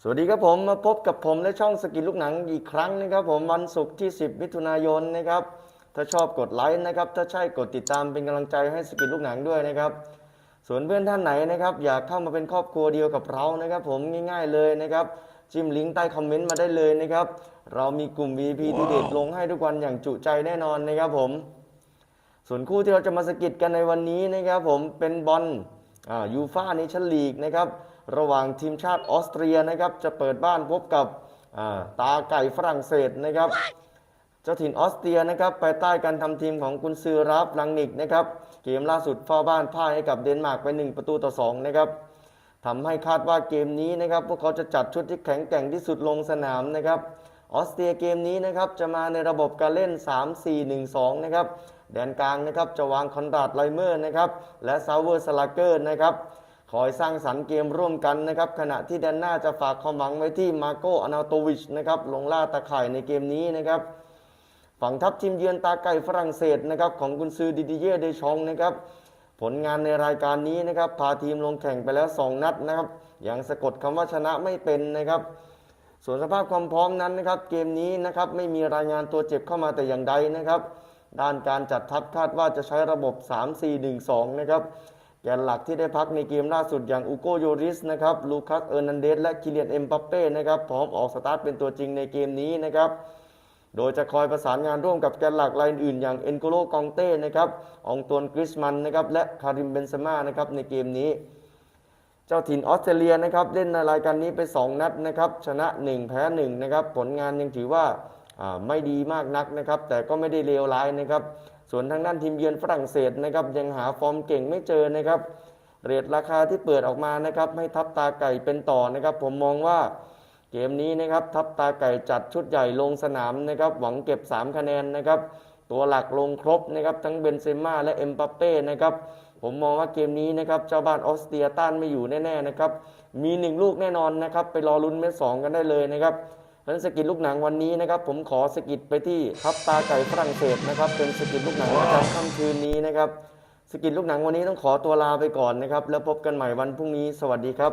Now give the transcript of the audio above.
สวัสดีครับผมมาพบกับผมและช่องสกิลลูกหนังอีกครั้งนะครับผมวันศุกร์ที่ 10 มิถุนายนนะครับ ถ้าชอบกดไลค์นะครับ ถ้าใช่กดติดตามเป็นกำลังใจให้สกิลลูกหนังด้วยนะครับ ส่วนเพื่อนท่านไหนนะครับ อยากเข้ามาเป็นครอบครัวเดียวกับเรานะครับ ผมง่าย ๆเลยนะครับจิ้มลิงก์ใต้คอมเมนต์มาได้เลยนะครับ เรามีกลุ่ม VP ที่เด็ดลงให้ทุกวันอย่างจุใจแน่นอนนะครับผม ส่วนคู่ที่เราจะมาสกิดกันในวันนี้นะครับผมเป็นบอลยูฟ่าเนชั่นลีกนะครับ ระหว่างทีมชาติออสเตรียนะครับจะเปิดบ้านพบกับตาไก่ฝรั่งเศสนะครับ เจ้าถิ่นออสเตรียนะครับภายใต้การทำทีมของกุนซือราฟลังนิกนะครับเกมล่าสุดเฝ้าบ้านพ่ายให้กับเดนมาร์กไป 1 ประตูต่อ2นะครับทำให้คาดว่าเกมนี้นะครับพวกเขาจะจัดชุดที่แข็งแกร่งที่สุดลงสนามนะครับออสเตรียเกมนี้นะครับจะมาในระบบการเล่น 3-4-1-2 นะครับแดนกลางนะครับจะวางคอนราดไลเมอร์นะครับและซาวเวอร์สลาเกอร์นะครับ คอยสร้างสรรค์เกมร่วมกันนะครับ ขณะที่แดนหน้าจะฝากความหวังไว้ที่มาโกอนาโตวิชนะครับลงล่าตะข่ายในเกมนี้นะครับ ฝั่งทัพทีมเยือนตาไก่ฝรั่งเศสนะครับของกุนซือดิดิเย่เดชองนะครับผลงานในรายการนี้นะครับพาทีมลงแข่งไปแล้ว 2 นัดนะครับยังสะกดคำว่าชนะไม่เป็นนะครับ ส่วนสภาพความพร้อมนั้นนะครับ เกมนี้นะครับไม่มีรายงานตัวเจ็บเข้ามาแต่อย่างใดนะครับ ด้านการจัดทัพคาดว่าจะใช้ระบบ 3-4-1-2 นะครับ แกนหลักที่ได้พักในเกมล่าสุดอย่างอูโกโยริสนะครับลูคัสเออร์นันเดสและคิเลียนเอ็มบัปเป้นะครับพร้อมออกสตาร์ทเป็นตัวจริงในเกมนี้นะครับโดยจะคอยประสานงานร่วมกับแกนหลักรายอื่นอย่างเอ็นโกโลกองเต้นะครับองตวนกริสมันนะครับและคาริมเบนซม่านะครับในเกมนี้ เจ้าถิ่นออสเตรเลียนะครับเล่นในรายการนี้ไป 2 นัดนะครับชนะ 1 แพ้1นะครับผลงานยังถือว่า ไม่ดีมากนักนะครับ แต่ก็ไม่ได้เลวร้ายนะครับ ส่วนทางด้านทีมเยือนฝรั่งเศสนะครับ ยังหาฟอร์มเก่งไม่เจอนะครับ เรทราคาที่เปิดออกมานะครับให้ทับตาไก่เป็นต่อนะครับ ผมมองว่าเกมนี้นะครับทับตาไก่จัดชุดใหญ่ลงสนามนะครับ หวังเก็บ 3 คะแนนนะครับ ตัวหลักลงครบนะครับทั้งเบนเซม่าและเอ็มบัปเป้นะครับผมมองว่าเกมนี้นะครับเจ้าบ้านออสเตรียต้านไม่อยู่แน่ๆนะครับมีหนึ่งลูกแน่นอนนะครับ ไปรอลุ้นเม็ดสองกันได้เลยนะครับ เพราะฉะนั้นสกิดลูกหนังวันนี้นะครับ ผมขอสกิดไปที่ทับตาไก่ฝรั่งเศสนะครับ เป็นสกิดลูกหนังประจำค่ำคืนนี้นะครับสกิดลูกหนังวันนี้ต้องขอตัวลาไปก่อนนะครับ แล้วพบกันใหม่วันพรุ่งนี้ สวัสดีครับ